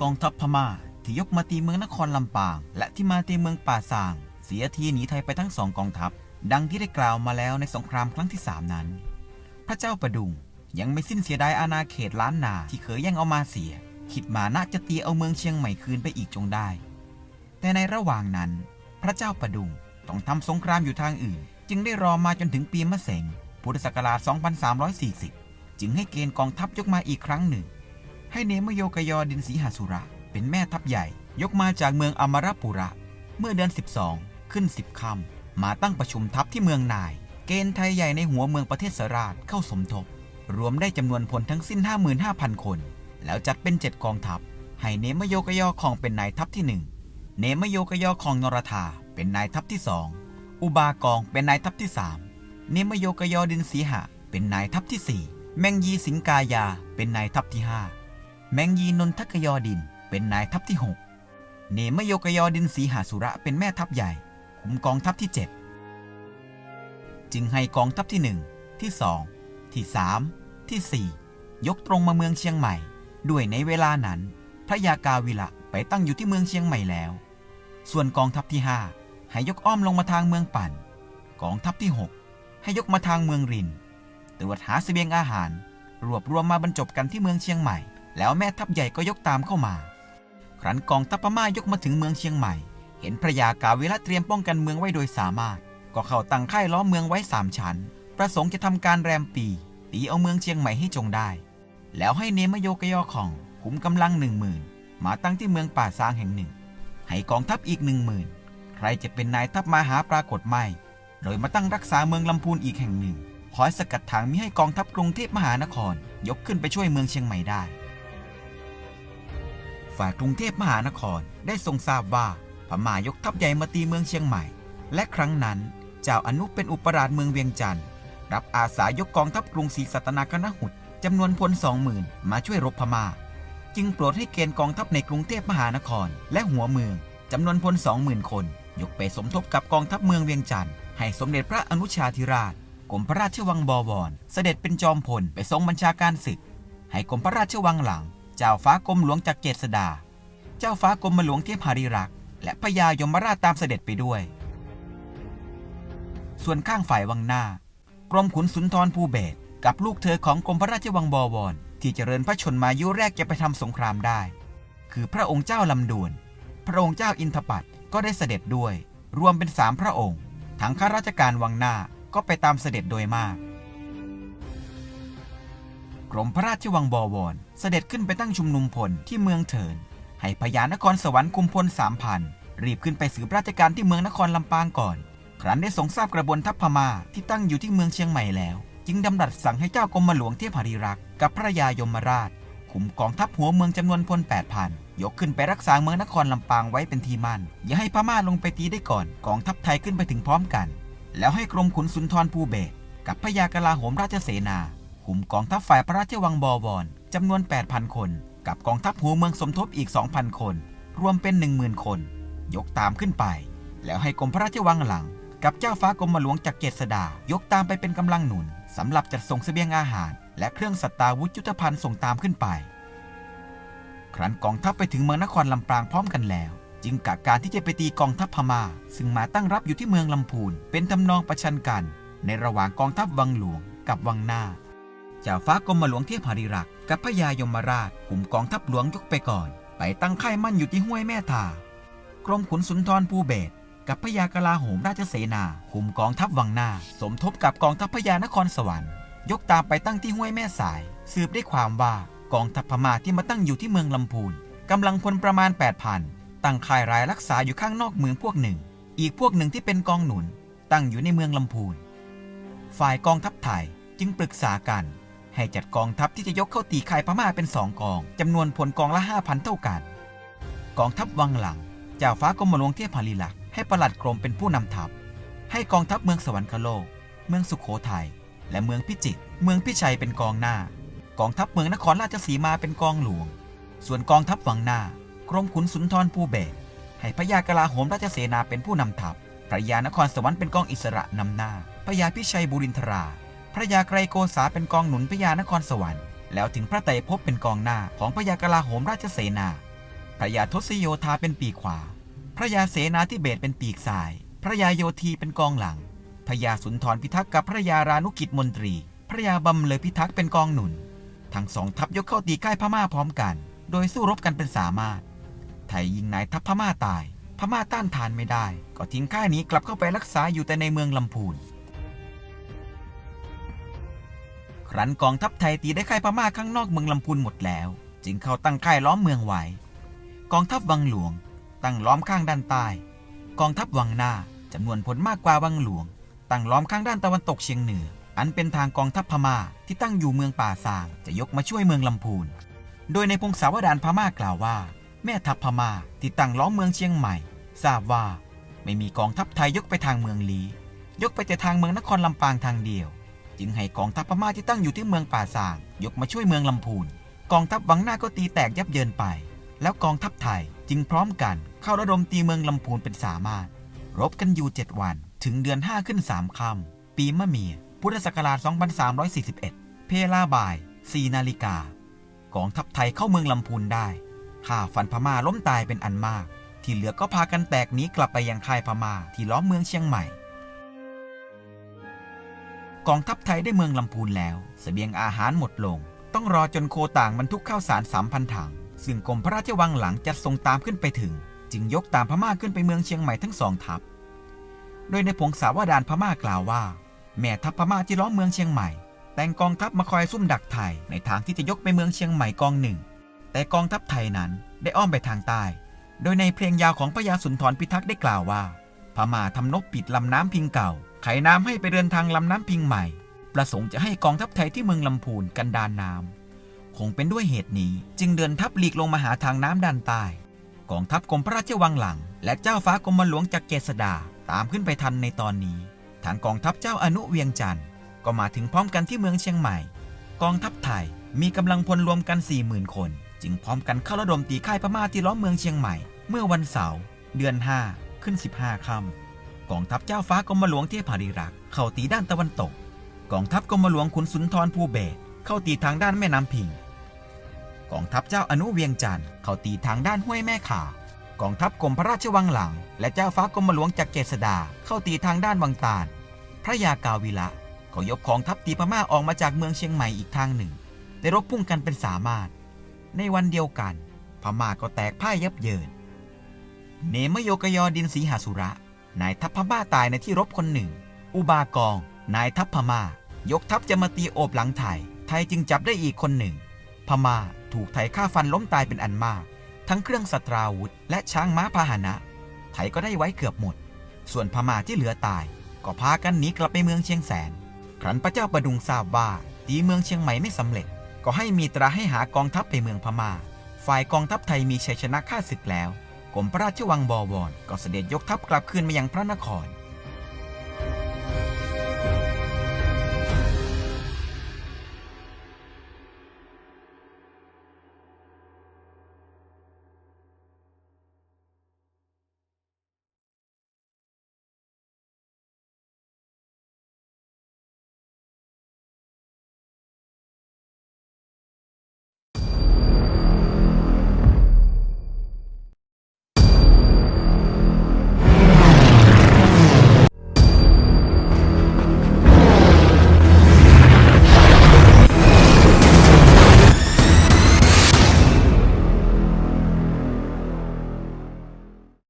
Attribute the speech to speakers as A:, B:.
A: กองทัพพม่า ที่ยกมาตีเมืองนครลำปาง และที่มาตีเมืองป่าซาง เสียทีหนีไทยไปทั้งสองกองทัพ ดังที่ได้กล่าวมาแล้วในสงครามครั้งที่สามนั้น พระเจ้าประดุงยังไม่สิ้นเสียดายอาณาเขตล้านนาที่เคยแย่งเอามาเสีย คิดมาน่าจะตีเอาเมืองเชียงใหม่คืนไปอีกจงได้ แต่ในระหว่างนั้น พระเจ้าประดุงต้องทำสงครามอยู่ทางอื่น จึงได้รอมาจนถึงปีมะเสงพุทธศักราช 2340 จึงให้เกณฑ์กองทัพยกมาอีกครั้งหนึ่ง ให้เนมโยกยอดินสีหาสุระ เป็นแม่ทัพใหญ่ ยกมาจากเมืองอมรปุระ เมื่อเดือน 12 ขึ้น 10ค่ำมาตั้งประชุมทัพที่เมืองนาย เกณฑ์ไทยใหญ่ในหัวเมืองประเทศสราชเข้าสมทบ รวมได้จำนวนพลทั้งสิ้น 55,000 คน แล้วจัดเป็น 7 กองทัพ ให้เนมโยกยอของเป็นนายทัพที่ 1 เนมโยกยอของนรธาเป็นนายทัพที่ 2 อุบากองเป็นนายทัพที่ 3 เนมโยกยอดินสีหะเป็นนายทัพที่ 4 แมงยีสิงกายาเป็นนายทัพที่ 5 แมงยีนนทกยอดิน เป็นนายทัพที่ 6 เนมโยกยอดินสีหาสุระเป็นแม่ทัพใหญ่คุมกองทัพที่ 7 จึงให้กองทัพที่ 1 ที่ 2 ที่ 3 ที่ 4 ยกตรงมาเมืองเชียงใหม่ ด้วยในเวลานั้น พระยากาวิละไปตั้งอยู่ที่เมืองเชียงใหม่แล้ว ส่วนกองทัพที่ 5 ให้ยกอ้อมลงมาทางเมืองปั่น กองทัพที่ 6 ให้ยกมาทางเมืองริน ตรวจหาเสบียงอาหาร รวบรวมมาบรรจบกันที่เมืองเชียงใหม่ แล้วแม่ทัพใหญ่ก็ยกตามเข้ามา ครั้นกองทัพพม่ายกมาถึงเมืองเชียงใหม่ เห็นพระยากาวิละเตรียมป้องกันเมืองไว้โดยสามารถ ก็เข้าตั้งค่ายล้อมเมืองไว้สามชั้น ประสงค์จะทำการแรมปี ตีเอาเมืองเชียงใหม่ให้จงได้ แล้วให้เนมโยกยอของขุมกำลังหนึ่งหมื่นมาตั้งที่เมืองป่าซางแห่งหนึ่ง ให้กองทัพอีกหนึ่งหมื่นใครจะเป็นนายทัพมาหาปรากฏไม่ โดยมาตั้งรักษาเมืองลำพูนอีกแห่งหนึ่งคอยสกัดทางมิให้กองทัพกรุงเทพมหานคร ยกขึ้นไปช่วยเมืองเชียงใหม่ได้ ฝ่ายกรุงเทพมหานครได้ทรงทราบว่าพม่ายกทัพใหญ่มาตีเมืองเชียงใหม่ และครั้งนั้นเจ้าอนุเป็นอุปราชเมืองเวียงจันทร์รับอาสายกกองทัพกรุงศรีสัตนคณหุตจำนวนพลสองหมื่นมาช่วยรบพม่า จึงโปรดให้เกณฑ์กองทัพในกรุงเทพมหานคร และหัวเมืองจำนวนพลสองหมื่นคน ยกไปสมทบกับกองทัพเมืองเวียงจันทร์ให้สมเด็จพระอนุชาธิราชกรมพระราชวังบวร เสด็จเป็นจอมพลไปทรงบัญชาการศึก ให้กรมพระราชวังหลัง จ้าฟ้ากรมหลวงจากเกษดา เจ้าฟ้ากรมหลวงเทพหาริรักษ์และพญายมราชตามเสด็จไปด้วย ส่วนข้างฝ่ายวังหน้า กรมขุนสุนทรภูเบศกับลูกเธอของกรมพระราชวังบวร ที่เจริญพระชนมายุแรกจะไปทำสงครามได้ คือพระองค์เจ้าลำดวน พระองค์เจ้าอินทปัตก็ได้เสด็จด้วย รวมเป็นสามพระองค์ ทั้งข้าราชการวังหน้าก็ไปตามเสด็จโดยมาก กรมพระราชวังบวร เสด็จขึ้นไปตั้งชุมนุมพลที่เมืองเถิน ให้พญานครสวรรค์คุมพลสามพันรีบขึ้นไปสืบราชการที่เมืองนครลำปางก่อน ครั้นได้ทรงทราบกระบวนทัพพม่าที่ตั้งอยู่ที่เมืองเชียงใหม่แล้ว จึงดำรัสสั่งให้เจ้ากรมหลวงเทพหริรักษ์กับพระยายมราชคุมกองทัพหัวเมืองจำนวนพล8,000 ยกขึ้นไปรักษาเมืองนครลำปางไว้เป็นที่มั่นอย่าให้พม่าลงไปตีได้ก่อนกองทัพไทยขึ้นไปถึงพร้อมกัน แล้วให้กรมขุนสุนทรภูเบศกับพระยากลาโหมราชเสนา คุมกองทัพฝ่ายพระราชวังบวรจำนวน 8,000 คน กับกองทัพหัวเมืองสมทบอีก 2,000 คน รวมเป็น 10,000 คน ยกตามขึ้นไป แล้วให้กรมพระราชวังหลัง กับเจ้าฟ้ากรมหลวงจากเกษดายกตามไปเป็นกำลังหนุนสำหรับจัดส่งเสบียงอาหาร และเครื่องสัตตาวุธยุทธภัณฑ์ส่งตามขึ้นไป ครั้นกองทัพไปถึงเมืองนครลำปางพร้อมกันแล้ว จึงกะการที่จะไปตีกองทัพพม่า ซึ่งมาตั้งรับอยู่ที่เมืองลำพูนเป็นทำนองประชันกัน ในระหว่างกองทัพวังหลวงกับวังหน้า จ้าฟ้ากรมหลวงเทพหริรัก กับพระยายมราชคุมกองทัพหลวงยกไปก่อน ไปตั้งค่ายมั่นอยู่ที่ห้วยแม่ทากรมขุนสุนทรภูเบศกับพระยากลาโหมราชเสนาคุมกองทัพวังหน้า สมทบกับกองทัพพญานครสวรรค์ ยกตามไปตั้งที่ห้วยแม่สาย สืบได้ความว่ากองทัพพม่าที่มาตั้งอยู่ที่เมืองลำพูนกำลังพลประมาณ 8,000 ตั้งค่ายรายรักษาอยู่ข้างนอกเมืองพวกหนึ่ง อีกพวกหนึ่งที่เป็นกองหนุน ตั้งอยู่ในเมืองลำพูน ฝ่ายกองทัพไทยจึงปรึกษากัน ให้จัดกองทัพที่จะยกเข้าตีค่ายพม่าเป็นสองกองจำนวนพลกองละ5,000เท่ากัน กองทัพวังหลังเจ้าฟ้ากรมหลวงเทพหริลักษ์ให้ประหลัดกรมเป็นผู้นำทัพ ให้กองทัพเมืองสวรรคโลก เมืองสุขโขทัยและเมืองพิจิตรเมืองพิชัยเป็นกองหน้า กองทัพเมืองนครราชสีมาเป็นกองหลวง ส่วนกองทัพวังหน้ากรมขุนสุนทรภูเบศให้พระยากลาโหมราชเสนาเป็นผู้นำทัพพระยานครสวรรค์เป็นกองอิสระนำหน้าพระยาพิชัยบุรินทรา พระยาไกรโกษาเป็นกองหนุนพระยานครสวรรค์ แล้วถึงพระไตรภพเป็นกองหน้าของพระยากลาโหมราชเสนา พระยาทศโยธาเป็นปีกขวา พระยาเสนาธิเบศเป็นปีกซ้าย พระยาโยธีเป็นกองหลัง พระยาสุนทรพิทักษ์กับพระยารานุกิจมนตรี พระยาบำเลยพิทักษ์เป็นกองหนุน ทั้งสองทัพยกเข้าตีค่ายพม่าพร้อมกัน โดยสู้รบกันเป็นสามารถ ไทยยิงนายทัพพม่าตาย พม่าต้านทานไม่ได้ ก็ทิ้งค่ายนี้กลับเข้าไปรักษาอยู่แต่ในเมืองลำพูน ครั้นกองทัพไทยตีได้ค่ายพม่าข้างนอกเมืองลำพูนหมดแล้ว จึงเข้าตั้งค่ายล้อมเมืองไว้กองทัพวังหลวง ตั้งล้อมข้างด้านใต้ กองทัพวังหน้าจำนวนพลมากกว่าวังหลวง ตั้งล้อมข้างด้านตะวันตกเฉียงเหนือ อันเป็นทางกองทัพพม่าที่ตั้งอยู่เมืองป่าซางจะยกมาช่วยเมืองลำพูน โดยในพงศาวดารพม่ากล่าวว่า แม่ทัพพม่าที่ตั้งล้อมเมืองเชียงใหม่ ทราบว่า ไม่มีกองทัพไทยยกไปทางเมืองลี ยกไปแต่ทางเมืองนครลำปางทางเดียว จึงให้กองทัพพม่าที่ตั้งอยู่ที่เมืองป่าซางยกมาช่วยเมืองลำพูน กองทัพวังหน้าก็ตีแตกยับเยินไป แล้วกองทัพไทยจึงพร้อมกันเข้าระดมตีเมืองลำพูนเป็นสามารถ รบกันอยู่ 7 วันถึงเดือน 5 ขึ้น 3 ค่ำปีมะเมีย พุทธศักราช 2341 เพลาบ่าย 4 นาฬิกากองทัพไทยเข้าเมืองลำพูนได้ข่าฟันพม่าล้มตายเป็นอันมาก ที่เหลือก็พากันแตกหนีกลับไปยังค่ายพม่าที่ล้อมเมืองเชียงใหม่ กองทัพไทยได้เมืองลำพูนแล้วสเสบียงอาหารหมดลง ต้องรอจนโคต่างบรรทุกข้าวสารสามพันถัง ซึ่งกรมพระราชวังหลังจัดส่งตามขึ้นไปถึง จึงยกตามพม่าขึ้นไปเมืองเชียงใหม่ทั้งสองทัพ โดยในพงศาวดารพม่ากล่าวว่า แม่ทัพพม่าที่ล้อมเมืองเชียงใหม่ แต่งกองทัพมาคอยซุ่มดักไทยในทางที่จะยกไปเมืองเชียงใหม่กองหนึ่ง แต่กองทัพไทยนั้นได้อ้อมไปทางใต้ โดยในเพลงยาวของพระยาสุนทรพิทักษ์ได้กล่าวว่าพม่าทำนกปิดลำน้ำพิงเก่า ไขน้ำให้ไปเดินทางลำน้ำพิงใหม่ ประสงค์จะให้กองทัพไทยที่เมืองลำพูนกันดานน้ำคงเป็นด้วยเหตุนี้จึงเดินทัพหลีกลงมาหาทางน้ำด้านใต้ กองทัพกรมพระราชวังหลัง และเจ้าฟ้ากรมหลวงจากเกษดาตามขึ้นไปทันในตอนนี้ ทางกองทัพเจ้าอนุเวียงจันทร์ก็มาถึงพร้อมกันที่เมืองเชียงใหม่ กองทัพไทยมีกำลังพลรวมกัน40,000คน จึงพร้อมกันเข้าระดมตีค่ายพม่าที่ล้อมเมืองเชียงใหม่ เมื่อวันเสาร์เดือน 5 ขึ้น 15ค่ำ กองทัพเจ้าฟ้ากรมหลวงเทพหริรักษ์เข้าตีด้านตะวันตก กองทัพกรมหลวงขุนสุนทรภูเบศเข้าตีทางด้านแม่น้ำพิง กองทัพเจ้าอนุเวียงจันทร์เข้าตีทางด้านห้วยแม่ข่ากองทัพกรมพระราชวังหลัง และเจ้าฟ้ากรมหลวงจากเกษดาเข้าตีทางด้านวังตาล พระยากาวิละก็ยกของทัพตีพม่าออกมาจากเมืองเชียงใหม่อีกทางหนึ่ง ได้รบพุ่งกันเป็นสามารถ ในวันเดียวกัน พม่าก็แตกพ่ายยับเยิน เนมโยกยอดินสีหาสุระ นายทัพพม่าตายในที่รบคนหนึ่ง อุบากอง นายทัพพม่า ยกทัพจะมาตีโอบหลังไทย ไทยจึงจับได้อีกคนหนึ่ง พม่าถูกไทยฆ่าฟันล้มตายเป็นอันมาก ทั้งเครื่องสตราวุธ และช้างม้าพาหนะ ไทยก็ได้ไว้เกือบหมด ส่วนพม่าที่เหลือตาย ก็พากันหนีกลับไปเมืองเชียงแสน ครั้นพระเจ้าประดุงทราบว่าตีเมืองเชียงใหม่ไม่สำเร็จ ก็ให้มีตราให้หากองทัพไปเมืองพม่า ฝ่ายกองทัพไทยมีชัยชนะข้าศึกแล้ว กรมพระราชวังบวรก็เสด็จยกทัพกลับคืนมายังพระนคร